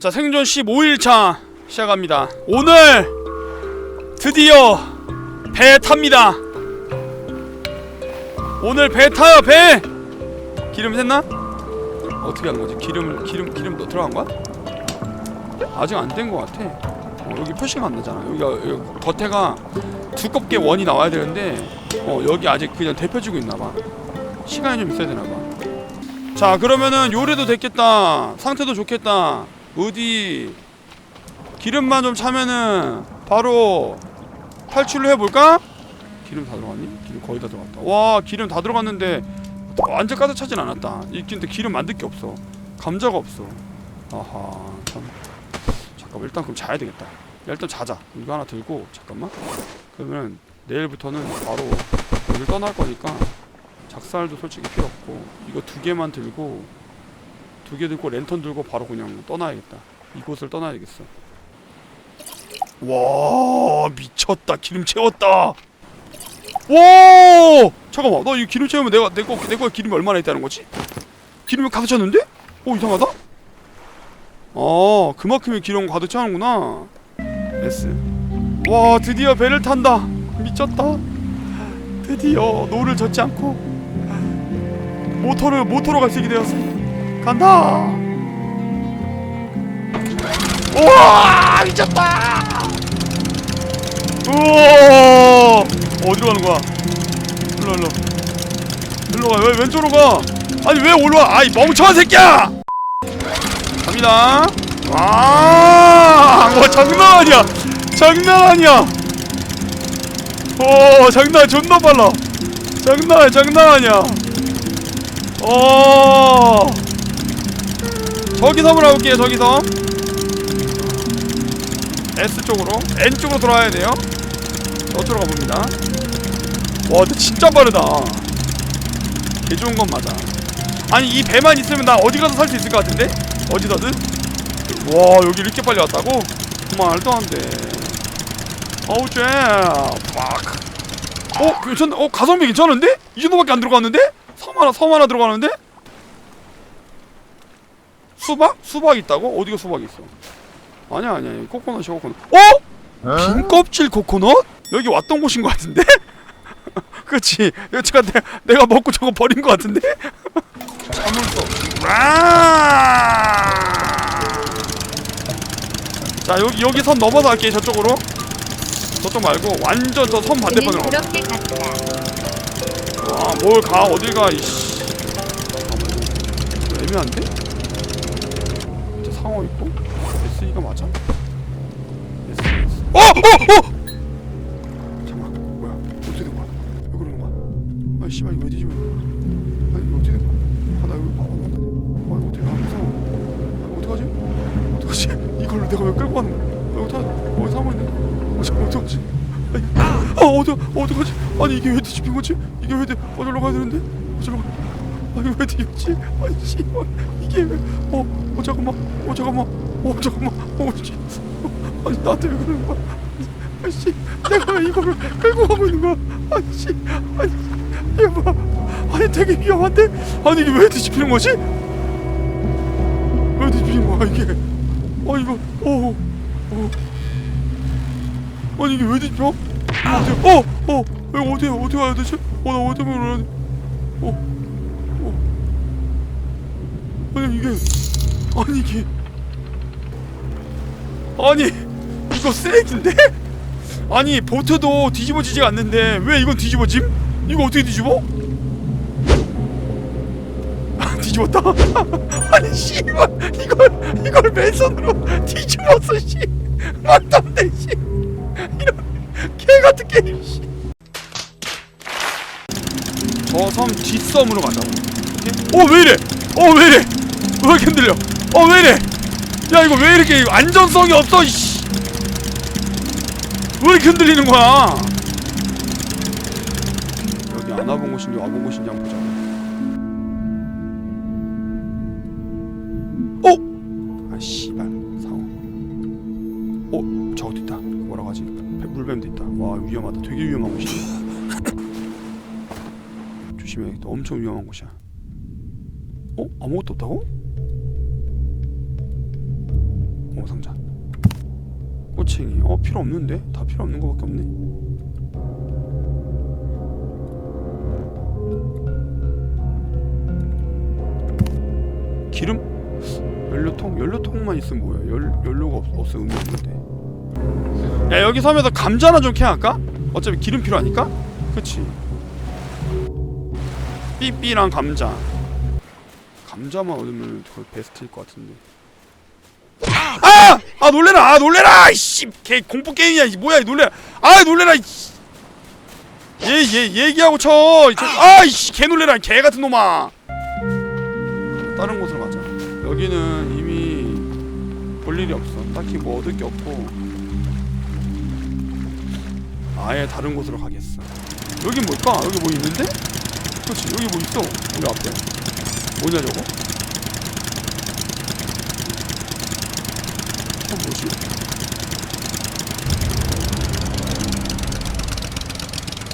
자 생존 15일차 시작합니다. 오늘 드디어 배 탑니다. 오늘 배 타요 배! 기름 샜나? 어떻게 하는 거지? 기름을 기름 기름 넣 들어간 거야? 아직 안 된 거 같아. 어, 여기 표시가 안 나잖아. 여기가 여기 겉에가 두껍게 원이 나와야 되는데 어 여기 아직 그냥 데펴지고 있나 봐. 시간이 좀 있어야 되나 봐 자 그러면은 요리도 됐겠다. 상태도 좋겠다 어디 기름만 좀 차면은 바로 탈출을 해볼까? 기름 다 들어갔니? 기름 거의 다 들어갔다. 와 기름 다 들어갔는데 완전 가득 차진 않았다. 이 근데 기름 만들 게 없어. 감자가 없어. 아하 참. 잠깐만 일단 그럼 자야 되겠다. 야, 일단 자자. 이거 하나 들고 잠깐만. 그러면 내일부터는 바로 여기를 떠날 거니까 작살도 솔직히 필요 없고 이거 두 개만 들고 두 개 들고 랜턴 들고 바로 그냥 떠나야겠다. 이곳을 떠나야겠어. 와 미쳤다. 기름 채웠다. 와! 잠깐만 너 이 기름 채우면 내가 내거 내거 기름이 얼마나 있다는 거지? 기름이 가득 찼는데? 오 이상하다. 어 그만큼의 기름 가득 차는구나. S 와 드디어 배를 탄다. 미쳤다. 드디어 노를 젓지 않고 모터를 모터로 갈수 있게 되었어 간다. 우와 미쳤다. 우와 어디로 가는 거야? 일로 일로. 일로 가왜 왼쪽으로 가? 아니 왜 올라와? 아이 멍청한 새끼야! 갑니다. 와뭐 장난 아니야. 장난 아니야. 오 장난 존나 빨라. 장난 장난 아니야. 어 저기섬을 가볼게요 저기 섬. S 쪽으로. N 쪽으로 돌아야 돼요. 저쪽으로 가봅니다. 와 근데 진짜 빠르다. 개 좋은 건 맞아. 아니 이 배만 있으면 나 어디 가서 살 수 있을 것 같은데? 어디서든? 와 여기 이렇게 빨리 왔다고? 말도 안돼. 어우 쟤 팍. 어 괜찮 어 가성비 괜찮은데? 이 정도밖에 안 들어갔는데? 섬 하나 섬 하나 들어가는데 수박 수박 있다고 어디가 수박 있어 아니야 아니야 아니야. 코코넛이 코코넛 어? 빈 껍질 코코넛? 여기 왔던 곳인 것 같은데? 그치 여기가 내, 내가 먹고 저거 버린 것 같은데? 아! 자 여기 여기 선 넘어서 갈게 저쪽으로 저쪽 말고 완전 저 선 반대편으로. 그렇게 갔다. 아, 뭘 가, 어딜 가, 이씨. 애매한데? 어! 어! 어! 잠깐만, 뭐야? 어떻게 된 거야? 왜 그러는 거야? 아이, 씨발, 이거 왜 뒤집어? 아니, 이거 어떻게 된 거야? 아, 나 이거 봐봐, 나. 아, 이거 어떻게, 아, 무서워. 아, 어떡하지? 어떡하지? 이걸로 내가 왜 끌고 거야? 아, 어떡하지? 어, 상어 있네. 어, 잠깐, 어떡하지? 아, 어떡, 어떡하지? 아니, 이게 왜 뒤집힌 거지? 이게 왜, 돼? 어디로 가야 되는데? 어디로 가? 아니, 왜 뒤집지? 아니, 씨발, 이게 왜, 어, 어, 잠깐만, 어, 잠깐만, 어, 잠깐만, 어, 씨. 아니, 나한테 왜 그러는 거야? 아씨, 내가 왜 이거를 끌고 가고 있는 거야? 아씨, 아니, 뭐야? 아니, 되게 위험한데? 아니, 이게 왜 뒤집히는 거지? 왜 뒤집히는 거야, 이게? 아, 이거, 어, 어. 아니 이게 왜 뒤집혀? 어디? 어! 어! 여기 어디야? 어디 가야 되지? 어, 나 어디 가야 돼? 어? 어? 아니 이게 아니 이게 아니 이거 쓰레기인데? 아니 보트도 뒤집어지지 않는데 왜 이건 뒤집어짐? 이거 어떻게 뒤집어? 아, 뒤집었다. 아니 씨발 이걸 이걸 맨손으로 뒤집었어 씨. 말도 안 돼, 씨. 이런 개 같은 게임 씨. 저 섬 뒷섬으로 가자고. 오케이? 어, 왜 이래? 어, 왜 이래? 왜 이렇게 흔들려? 어, 왜 이래? 야, 이거 왜 이렇게 안전성이 없어, 씨. 왜 이렇게 흔들리는 거야? 여기 안 와본 곳인지 와본 곳인지 한번 보자. 어? 아, 씨발. 상어. 어, 저것도 있다. 뭐라고 하지? 배- 물뱀도 있다. 와, 위험하다. 되게 위험한 곳이야. 조심해야겠다. 엄청 위험한 곳이야. 어? 아무것도 없다고? 어 상자. 꼬챙이. 어 필요 없는데? 다 필요 없는 거밖에 없네. 기름? 연료통? 연료통만 있으면 뭐야? 연 연료가 없, 없으면 의미 없는데. 야 여기 섬에서 감자나 좀 캐할까? 어차피 기름 필요하니까? 그치. 삐삐랑 감자. 감자만 얻으면 거의 베스트일 것 같은데 아! 아 놀래라! 아 놀래라! 이씨 개 공포 게임이야 이 뭐야 이 놀래라 아 놀래라 얘얘 얘기하고 쳐 아이씨 개 놀래라 개 같은 놈아. 다른 곳으로 가자. 여기는 이미 볼 일이 없어. 딱히 뭐 얻을 게 없고. 아예 다른 곳으로 가겠어. 여긴 뭘까 여기 뭐 있는데? 그렇지 여기 뭐 있어? 우리 앞에. 뭐냐 저거 어 뭐지?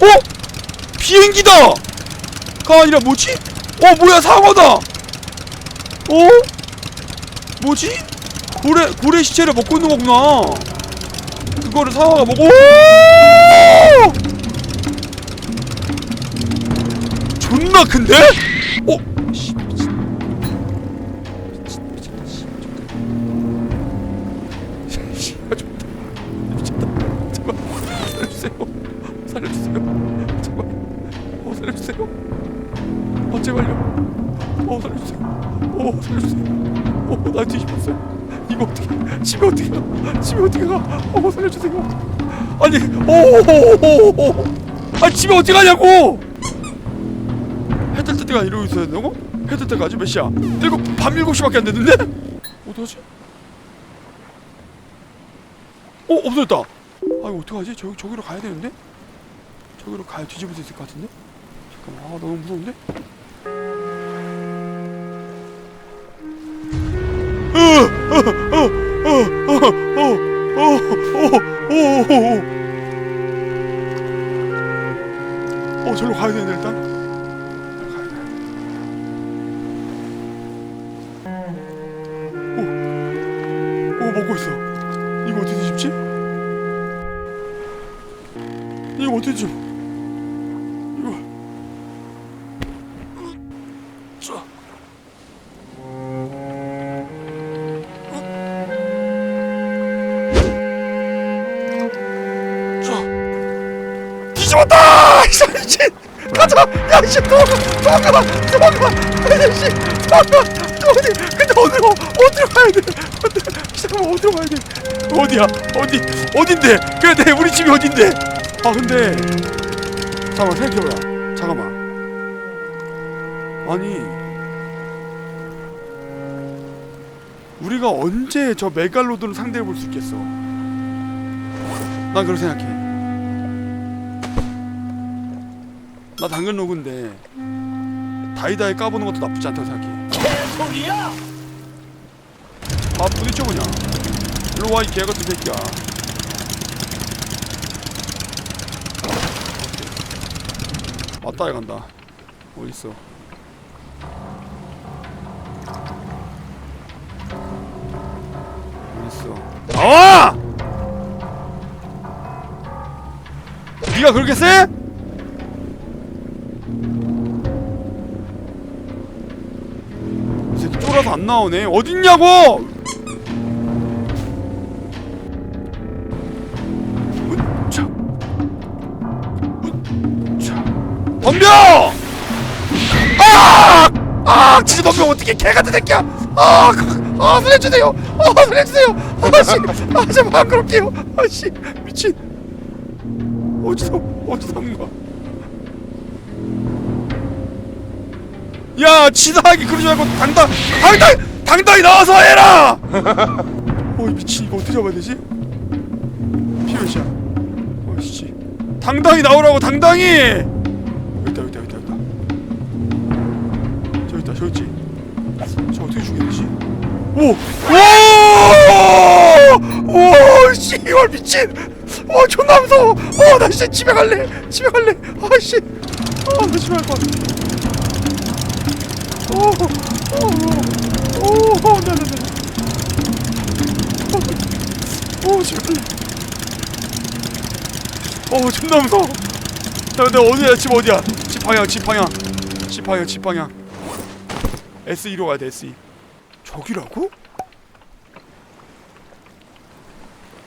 어? 비행기다! 가 아니라 뭐지? 어 뭐야 상어다! 어? 뭐지? 고래 고래 시체를 먹고 있는 거구나. 그거를 상어가 먹고. 오! 존나 큰데? 살려주세요. 어 나 뒤집었어요. 이거 어떻게? 집에 어떻게 가? 집에 어떻게 가? 어 살려주세요. 아니 오오오오. 아 집에 어떻게 가냐고? 해뜰 때가 이러고 있어야 된다고? 해뜰 때까지 몇 시야? 일곱 밤 일곱 시밖에 안 됐는데? 어떡하지? 어 없어졌다. 아 이거 어떡하지? 저기 저기로 가야 되는데? 저기로 가야 뒤집을 수 있을 것 같은데? 잠깐만 아 너무 무서운데? 오, 오 먹고 있어. 이거 어떻게 뒤집지? 이거 어떻게 뒤집어? 이거. 자. 자. 뒤집었다! 이 미친! 가자! 야, 씨, 도망가! 도망가! 도망가! 야, 씨, 도망가! 어디? 근데 어디로? 어디로 가야 돼? 잠깐만, 어디로 가야 돼? 어디야? 어디? 어딘데? 그래, 내 우리 집이 어딘데? 아, 근데 잠깐만 생각해보자. 잠깐만. 아니, 우리가 언제 저 메갈로돈을 상대해 볼 수 있겠어? 난 그렇게 생각해. 나 당근 로그인데 다이다이 까보는 것도 나쁘지 않다고 생각해. 소리야! 아 부딪혀 그냥. 일로 와이 개같은 새끼야. 맞다 해 간다. 어디 있어? 나와! 네가 그렇게 세? 쫄아서 안 나오네. 어딨냐고! 덤벼! 아! 아! 진짜 덤벼 어떻게 개 같은 새끼야! 아! 그- 아 살려주세요! 아 살려주세요! 아씨! 아 제발 그럴게요! 아씨 미친! 어디서 어디서 하는 거야? 야 지나하게 그러지 말고 당당 당당 당당히 나와서 해라! 어 미친 이거 어떻게 잡아야 되지? 피몇이야? 어씨 당당히 나오라고 당당히! 여기 있다 여기 있다 여기 있다 여기 있다 저기 있다 저기 있지 저 어떻게 죽여야 되지? 오! 오! 오! 씨발 미친! 어 존나 무서워! 어나 진짜 집에 갈래! 집에 갈래! 아씨! 아나 집에 갈 거야 오! 오! 오! 오! 나, 나, 나. 어, 어 제발 어 존나 무서워 자 근데 어디야 집 어디야 집 방향 집 방향 집 방향 집 방향 S2로 가야 돼 S2 저기라고?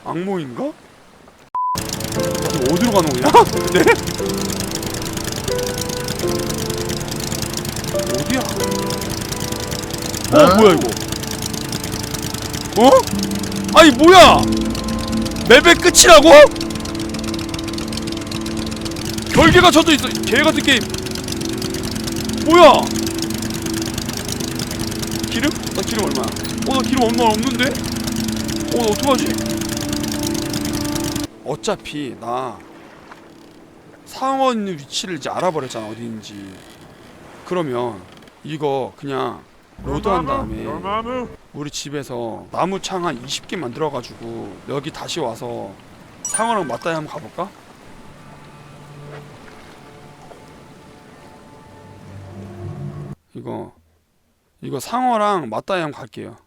악몽인가? 어디- 어디로 가는 거냐? 네? 어 뭐야 이거 어? 아니 뭐야 맵의 끝이라고? 결계가 젖어 있어 개같은 게임 뭐야 기름? 나 기름 얼마야? 어나 기름 얼마 없는데? 어나 어떡하지? 어차피 나 있는 위치를 이제 알아버렸잖아 어디 있는지 그러면 이거 그냥 로드한 다음에 우리 집에서 나무 창 한 20개 만들어가지고 여기 다시 와서 상어랑 맞다이 한번 가볼까? 이거 이거 상어랑 맞다이 한번 갈게요